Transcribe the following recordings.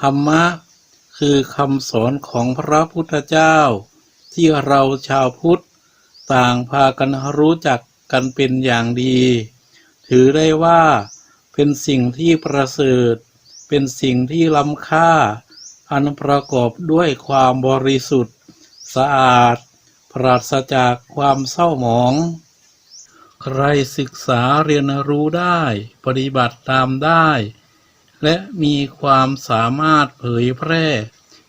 ธรรมะ คือคำสอนของพระพุทธเจ้า ที่เราชาวพุทธ ต่างพากันรู้จักกันเป็นอย่างดี ถือได้ว่าเป็นสิ่งที่ประเสริฐ เป็นสิ่งที่ล้ำค่า อันประกอบด้วยความบริสุทธิ์ สะอาด ปราศจากความเศร้าหมอง ใครศึกษาเรียนรู้ได้ ปฏิบัติตามได้ และมีความสามารถเผยแพร่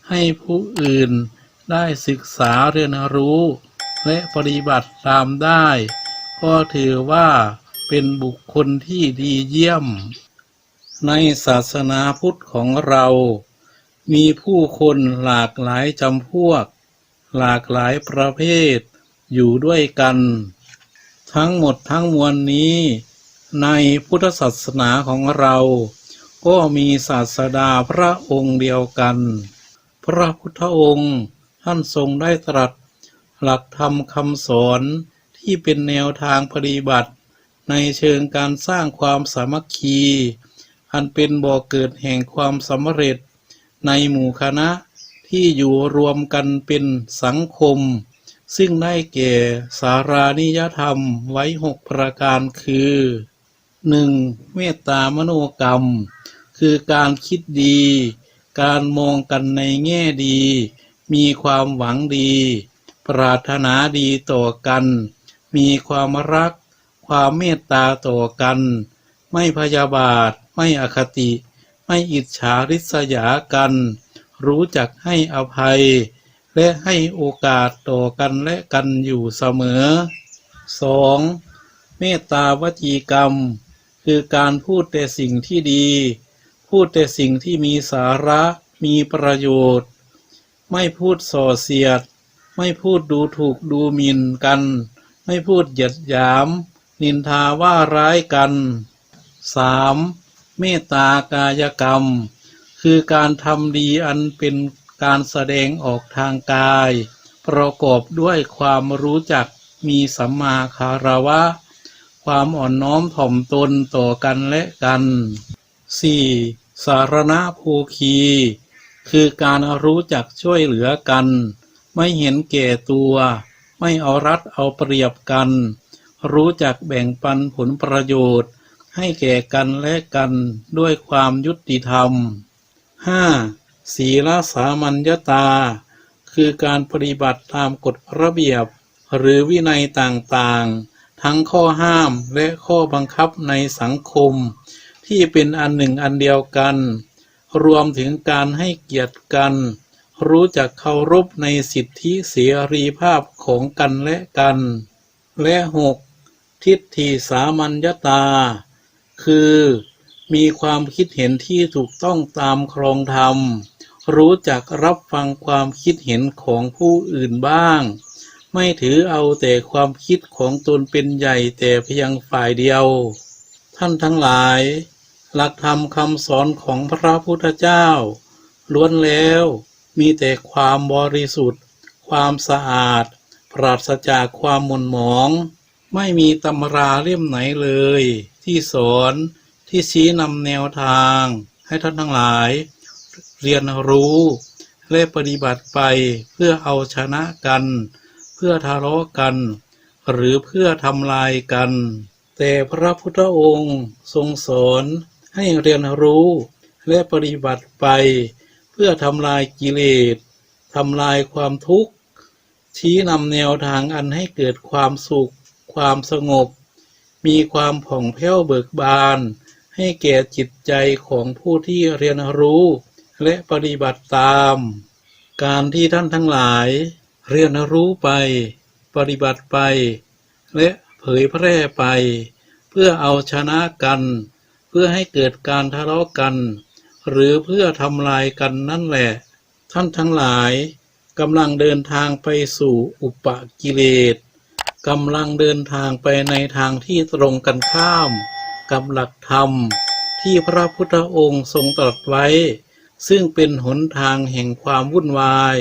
ให้ผู้อื่นได้ศึกษาเรียนรู้ และปฏิบัติตามได้ ก็ถือว่าเป็นบุคคลที่ดีเยี่ยม ในศาสนาพุทธของเรา มีผู้คนหลากหลายจำพวก หลากหลายประเภทอยู่ด้วยกัน ทั้งหมดทั้งมวลนี้ ในพุทธศาสนาของเรา ก็มีศาสดาพระองค์เดียวกัน พระพุทธองค์ท่านทรงได้ตรัส หลักธรรมคำสอนที่เป็นแนวทางปฏิบัติ ในเชิงการสร้างความสามัคคี อันเป็นบ่อเกิดแห่งความสำเร็จ ในหมู่คณะที่อยู่รวมกันเป็นสังคม ซึ่งได้แก่สารานิยธรรมไว้หกประการคือ 1. เมตตามโนกรรม คือการคิดดี การมองกันในแง่ดี มีความหวังดี ปรารถนาดีต่อกัน มีความรัก ความเมตตาต่อกัน ไม่พยาบาท ไม่อคติ ไม่อิจฉาริษยากัน รู้จักให้อภัย และให้โอกาสต่อกันและกันอยู่เสมอ 2. เมตตาวจีกรรม คือการพูดแต่สิ่งที่ดี พูดแต่สิ่งที่มีสาระมีประโยชน์ ไม่พูดส่อเสียด ไม่พูดดูถูกดูหมิ่นกัน ไม่พูดเหยียดหยาม นินทาว่าร้ายกัน 3. เมตตากายกรรม คือการทำดีอันเป็นการแสดงออกทางกาย ประกอบด้วยความรู้จักมีสัมมาคารวะ ความอ่อนน้อมถ่อมตนต่อกันและกัน 4. สารณภูคี คือการรู้จักช่วยเหลือกัน ไม่เห็นแก่ตัว ไม่เอารัดเอาเปรียบกัน รู้จักแบ่งปันผลประโยชน์ ให้แก่กันและกันด้วยความยุติธรรม 5. ศีลสามัญญตา คือการปฏิบัติตามกฎระเบียบ หรือวินัยต่างๆ ทั้งข้อห้ามและข้อบังคับในสังคม ที่เป็นอันหนึ่งอันเดียวกัน รวมถึงการให้เกียรติกัน รู้จักเคารพในสิทธิเสรีภาพของกันและกัน และหกทิฏฐิสามัญญตา คือมีความคิดเห็นที่ถูกต้องตามครองธรรม รู้จักรับฟังความคิดเห็นของผู้อื่นบ้าง ไม่ถือเอาแต่ความคิดของตนเป็นใหญ่แต่เพียงฝ่ายเดียว ท่านทั้งหลาย หลักธรรมคำสอนของพระพุทธเจ้า ล้วนแล้วมีแต่ความบริสุทธิ์ ความสะอาด ปราศจากความหม่นหมอง ไม่มีตำราเล่มไหนเลย ที่สอนที่ชี้นำแนวทาง ให้ท่านทั้งหลาย เรียนรู้ และปฏิบัติไปเพื่อเอาชนะกัน เพื่อทะเลาะกัน หรือเพื่อทำลายกัน แต่พระพุทธองค์ทรงสอนให้เรียนรู้และปฏิบัติไป เพื่อทำลายกิเลสทำลายความทุกข์ ชี้นำแนวทางอันให้เกิดความสุข ความสงบ มีความผ่องแผ้วเบิกบาน ให้แก่จิตใจของผู้ที่เรียนรู้และปฏิบัติตาม การที่ท่านทั้งหลาย เรียนรู้ไป ปฏิบัติไป และ เผยแพร่ไป เพื่อเอาชนะกัน เพื่อให้เกิดการทะเลาะกัน หรือเพื่อทำลายกันนั่นแหละ ท่านทั้งหลายกำลังเดินทางไปสู่อุปกิเลสกำลังเดินทางไปในทางที่ตรงกันข้ามกับหลักธรรมที่พระพุทธองค์ทรงตรัสไว้ ซึ่งเป็นหนทางแห่งความวุ่นวาย